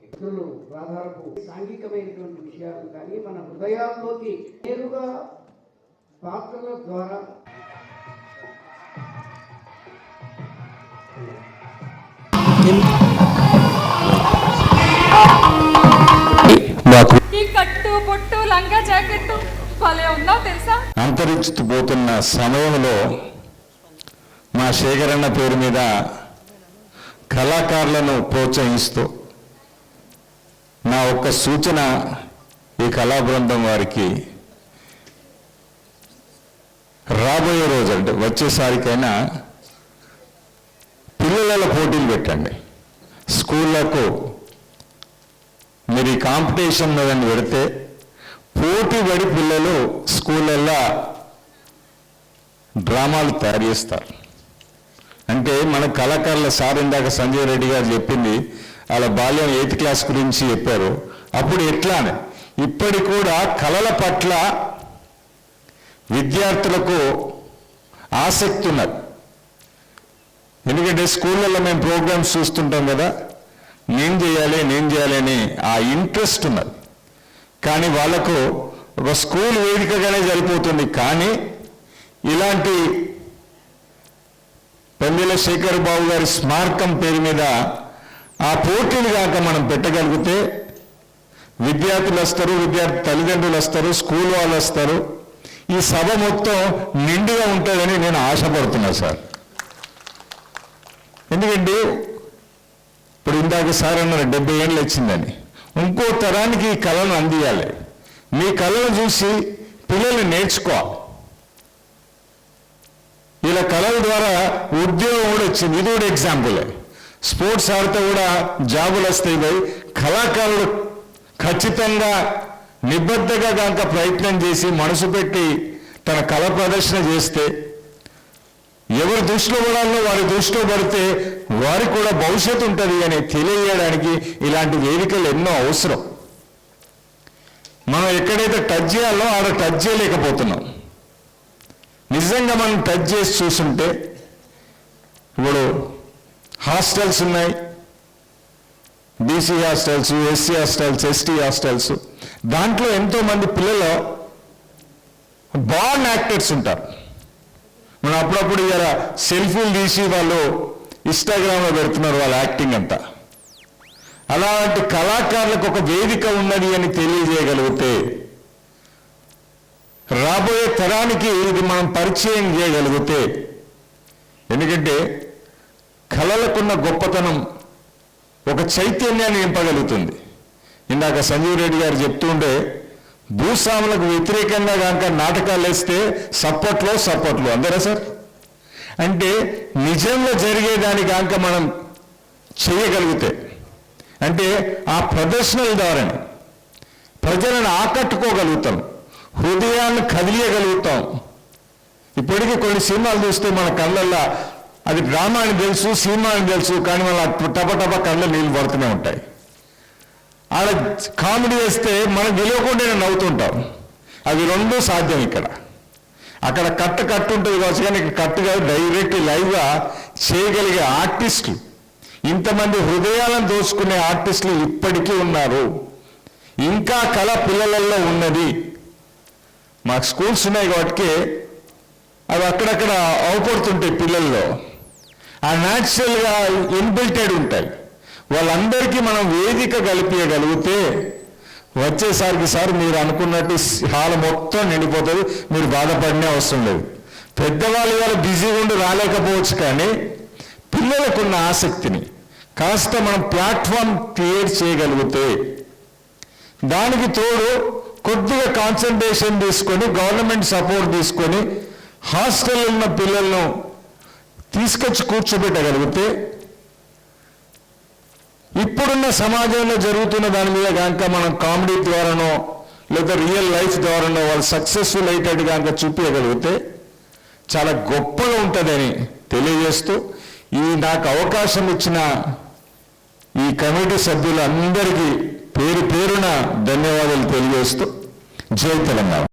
మిత్రులు రాధారపు సాంఘికమైనటువంటి విషయాలు కానీ మన హృదయాల్లోకి నేరుగా పాత్రల ద్వారా కట్టు పొట్టు లంగా జాకెట్ భలే ఉన్నావు తెలుసా? అంతరించిపోతున్న సమయంలో మా శేఖరన్న పేరు మీద కళాకారులను ప్రోత్సహిస్తూ నా ఒక్క సూచన ఈ కళా బృందం వారికి రాబోయే రోజు అంటే వచ్చేసారికైనా పిల్లల పోటీలు పెట్టండి. స్కూళ్ళకు మీరు ఈ కాంపిటీషన్ దాన్ని పెడితే పోటీ పడి పిల్లలు స్కూళ్ళల్లో డ్రామాలు తయారు చేస్తారు. అంటే మన కళాకారుల సార్ ఇందాక సంజయ్ రెడ్డి గారు చెప్పింది వాళ్ళ బాల్యం ఎయిత్ క్లాస్ గురించి చెప్పారు. అప్పుడు ఎట్లానే ఇప్పటి కూడా కళల పట్ల విద్యార్థులకు ఆసక్తి ఉన్నది. ఎందుకంటే స్కూళ్ళల్లో మేము ప్రోగ్రామ్స్ చూస్తుంటాం కదా నేను చేయాలి నేను చేయాలి అని ఆ ఇంట్రెస్ట్ ఉన్నది. కానీ వాళ్ళకు ఒక స్కూల్ వేదికగానే సరిపోతుంది. కానీ ఇలాంటి పెందెల శేఖర్ బాబు గారి స్మారకం పేరు మీద ఆ పోటీలు కాక మనం పెట్టగలిగితే విద్యార్థులు వస్తారు విద్యార్థి తల్లిదండ్రులు వస్తారు స్కూల్ వాళ్ళు వస్తారు. ఈ సభ మొత్తం నిండుగా ఉంటుందని నేను ఆశపడుతున్నా సార్. ఎందుకంటే ఇప్పుడు ఇందాక సార్ అన్నారు డెబ్బై ఏళ్ళు వచ్చిందని. ఇంకో తరానికి ఈ కళను అందియాలి. మీ కళను చూసి పిల్లల్ని నేర్చుకోవాలి ఇలా కళల ద్వారా ఉద్యోగం కూడా వచ్చింది. ఇది కూడా ఎగ్జాంపులే స్పోర్ట్స్ ఆడితే కూడా జాబులు వస్తాయి పోయి కళాకారులు ఖచ్చితంగా నిబద్ధగా కనుక ప్రయత్నం చేసి మనసు పెట్టి తన కళ ప్రదర్శన చేస్తే ఎవరి దృష్టిలో పడాలో వారి దృష్టిలో పడితే వారికి కూడా భవిష్యత్తు ఉంటుంది అని తెలియజేయడానికి ఇలాంటి వేదికలు ఎన్నో అవసరం. మనం ఎక్కడైతే టచ్ చేయాలో ఆడ టచ్ చేయలేకపోతున్నాం. నిజంగా మనం టచ్ చేసి చూస్తుంటే ఇప్పుడు హాస్టల్స్ ఉన్నాయి. BC hostels SC hostels ST hostels. దాంట్లో ఎంతోమంది పిల్లలు బాన్ యాక్టర్స్ ఉంటారు. మనం అప్పుడప్పుడు ఇలా సెల్ఫీలు తీసి వాళ్ళు ఇన్స్టాగ్రామ్లో పెడుతున్నారు వాళ్ళ యాక్టింగ్ అంతా. అలాంటి కళాకారులకు ఒక వేదిక ఉన్నది అని తెలియజేయగలిగితే రాబోయే తరానికి ఇది మనం పరిచయం చేయగలిగితే ఎందుకంటే కళలకున్న గొప్పతనం ఒక చైతన్యాన్ని నింపగలుగుతుంది. ఇందాక సంజీవ్ రెడ్డి గారు చెప్తుంటే భూస్వాములకు వ్యతిరేకంగా కనుక నాటకాలు వేస్తే సప్పట్లో సప్పట్లు. అందరా సార్? అంటే నిజంగా జరిగేదాని కనుక మనం చేయగలిగితే అంటే ఆ ప్రదర్శనల ద్వారానే ప్రజలను ఆకట్టుకోగలుగుతాం. హృదయాన్ని కదిలియగలుగుతాం. ఇప్పటికీ కొన్ని సినిమాలు చూస్తే మన కళ్ళల్లో అది డ్రామా అని తెలుసు సినిమా అని తెలుసు కానీ మన టప టప నీళ్ళు పడుతూనే ఉంటాయి. ఆడ కామెడీ వేస్తే మనం గెలవకుండా నవ్వుతుంటాం. అవి రెండూ సాధ్యం ఇక్కడ. అక్కడ కట్ట కట్టు ఉంటుంది కావచ్చు కానీ ఇక్కడ కట్టుగా డైరెక్ట్ లైవ్గా చేయగలిగే ఆర్టిస్టులు. ఇంతమంది హృదయాలను దోచుకునే ఆర్టిస్టులు ఇప్పటికీ ఉన్నారు. ఇంకా కళ పిల్లలలో ఉన్నది. మాకు స్కూల్స్ ఉన్నాయి కాబట్టి అవి అక్కడక్కడ అవపడుతుంటాయి పిల్లల్లో. ఆ న్యాచురల్గా ఇన్బిల్టెడ్ ఉంటాయి. వాళ్ళందరికీ మనం వేదిక కలిపియగలిగితే వచ్చేసరికి సార్ మీరు అనుకున్నట్టు హాల్ మొత్తం నిండిపోతుంది. మీరు బాధపడినే అవసరం లేదు. పెద్దవాళ్ళు ఇవాళ బిజీగా ఉండి రాలేకపోవచ్చు కానీ పిల్లలకున్న ఆసక్తిని కాస్త మనం ప్లాట్ఫామ్ క్రియేట్ చేయగలిగితే దానికి తోడు కొద్దిగా కాన్సన్ట్రేషన్ తీసుకొని గవర్నమెంట్ సపోర్ట్ తీసుకొని హాస్టల్ ఉన్న పిల్లలను తీసుకొచ్చి కూర్చోబెట్టగలిగితే ఇప్పుడున్న సమాజంలో జరుగుతున్న దాని మీద కనుక మనం కామెడీ ద్వారానో లేదా రియల్ లైఫ్ ద్వారానో వాళ్ళు సక్సెస్ఫుల్ అయ్యేటట్టు కనుక చూపించగలిగితే చాలా గొప్పగా ఉంటుందని తెలియజేస్తూ ఈ నాకు అవకాశం ఇచ్చిన ఈ కమిటీ సభ్యులందరికీ పేరు పేరున ధన్యవాదాలు తెలియజేస్తూ జై తెలంగాణ.